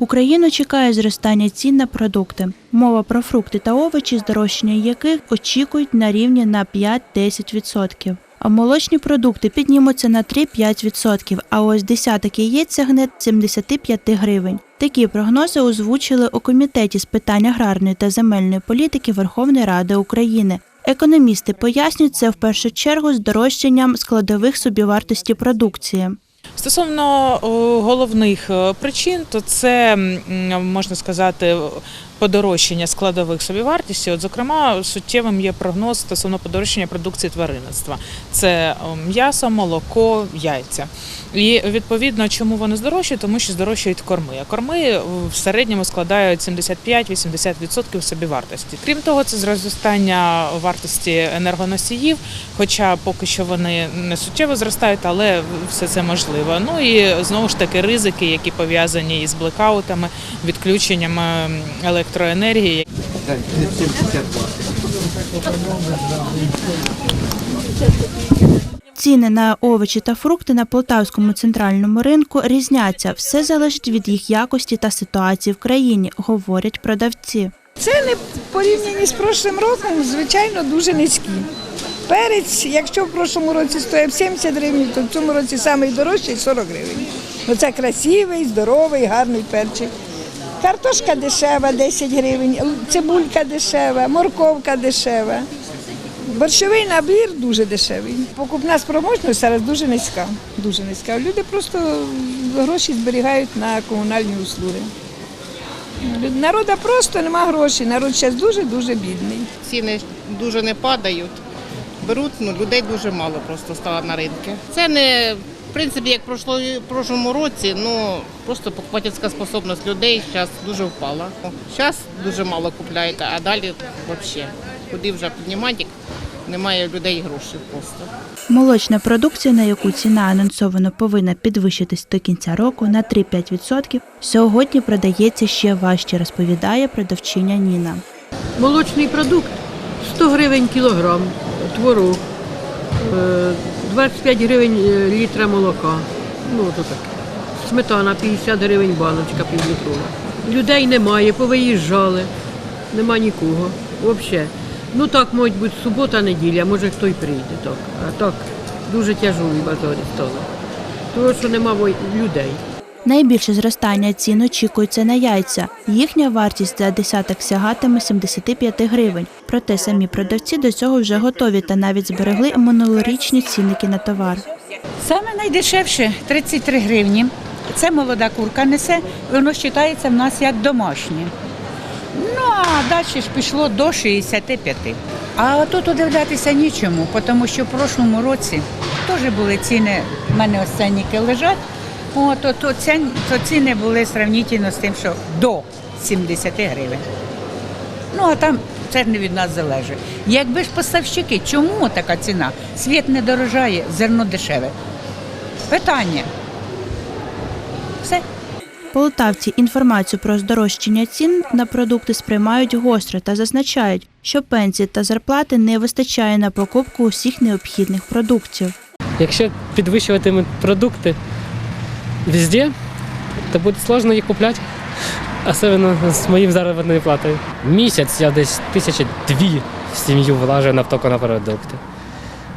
Україну чекає зростання цін на продукти. Мова про фрукти та овочі, здорожчання яких очікують на рівні на 5-10%. А молочні продукти піднімуться на 3-5%, а ось десяток яєць сягне 75 гривень. Такі прогнози озвучили у комітеті з питань аграрної та земельної політики Верховної Ради України. Економісти пояснюють це в першу чергу здорожчанням складових собівартості продукції. Стосовно головних е, причин, то це можна сказати подорожчання складових собівартості. От, зокрема, суттєвим є прогноз стосовно подорожчання продукції тваринництва. Це м'ясо, молоко, яйця. І відповідно, чому вони здорожчають? Тому що здорожчають корми. А корми в середньому складають 75-80% собівартості. Крім того, це зростання вартості енергоносіїв, хоча поки що вони не суттєво зростають, але все це можливо. Ну і знову ж таки ризики, які пов'язані із блекаутами, відключенням е, електроенергії. Ціни на овочі та фрукти на полтавському центральному ринку різняться. Все залежить від їх якості та ситуації в країні, говорять продавці. Ціни порівняні з прошлим роком, звичайно, дуже низькі. Перець, якщо в прошлому році стояв 70 гривень, то в цьому році найдорожчий 40 гривень. Це красивий, здоровий, гарний перчик. Картошка дешева 10 гривень, цибулька дешева, морковка дешева. Борщовий набір дуже дешевий. Покупна спроможність зараз дуже низька. Дуже низька. Люди просто гроші зберігають на комунальні услуги. Народа просто нема грошей. Народ зараз дуже-дуже бідний. ціни дуже не падають. Беруть, ну людей дуже мало просто стало на ринку. Це не принципі як в прошло- прошлому році, ну просто покупательська способність людей зараз дуже впала. Зараз дуже мало купляють, а далі взагалі. Куди вже піднімати, немає людей грошей просто. Молочна продукція, на яку ціна анонсовано повинна підвищитись до кінця року на 3-5%, сьогодні продається ще важче, розповідає продавчиня Ніна. Молочний продукт 100 гривень кілограм, творог, е, 25 гривень е, літра молока. Ну, то таке. Сметана 50 гривень баночка півлітрова. Людей немає, повиїжджали, нема нікого. Взагалі. Ну так, мабуть, бути субота, неділя, може хто й прийде. Так. А так дуже тяжовий базарі стало. Тому що нема людей. Найбільше зростання цін очікується на яйця. Їхня вартість за десяток сягатиме 75 гривень. Проте самі продавці до цього вже готові та навіть зберегли минулорічні цінники на товар. Саме найдешевше 33 гривні. Це молода курка несе, воно вважається в нас як домашнє. Ну а далі ж пішло до 65. А тут удивлятися нічому, тому що в прошлому році теж були ціни, в мене ось ценники лежать. О, то, то, ці, то ціни були сравнітельно з тим, що до 70 гривень. Ну а там це ж не від нас залежить. Якби ж поставщики, чому така ціна? Світ не дорожає, зерно дешеве. Питання. Все. Полтавці інформацію про здорожчання цін на продукти сприймають гостро та зазначають, що пенсії та зарплати не вистачає на покупку усіх необхідних продуктів. Якщо підвищуватимуть продукти везде, то буде складно їх купляти. Особливо з моїм заробітною платою. Місяць я десь тисячі дві в сім'ю влажу на тільки на продукти.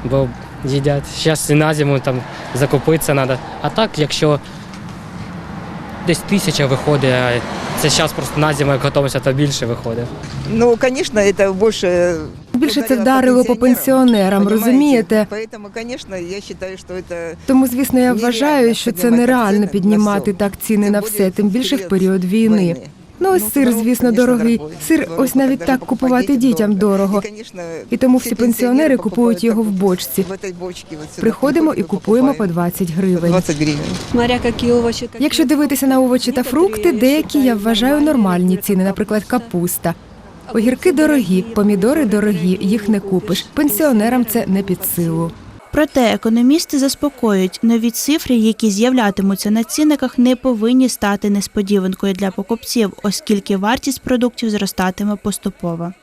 Бо їдять. Зараз і на зиму там закупитися треба. А так, якщо десь тисяча виходить, а це зараз просто на зиму, як готуємося, то більше виходить. Ну, конечно, это больше Більше це ударило вдарило по пенсіонерам, понимаете? розумієте? Поэтому, конечно, я считаю, что это Тому, звісно, я Нереально вважаю, що це піднімати нереально ціни на піднімати все. так ціни Тим на більше все, тим більше в період період війни. війни. Ну ось Ну, сир, творог, звісно, конечно, дорогий. дорогой. Сир Творог ось навіть даже так покупать купувати дітям дорого. И, конечно, І тому всі всі пенсіонери купують покупають його в так, бочці. В этой бочке вот сюда Приходимо і приходим, купуємо по покупаем. 20 гривень. 20 гривен. Смотря які овочі. які Якщо дивитися на овочі та фрукти, деякі я вважаю нормальні ціни, наприклад, капуста. Огірки дорогі, помідори дорогі, їх не купиш. Пенсіонерам це не під силу. Проте економісти заспокоюють, нові цифри, які з'являтимуться на цінниках, не повинні стати несподіванкою для покупців, оскільки вартість продуктів зростатиме поступово.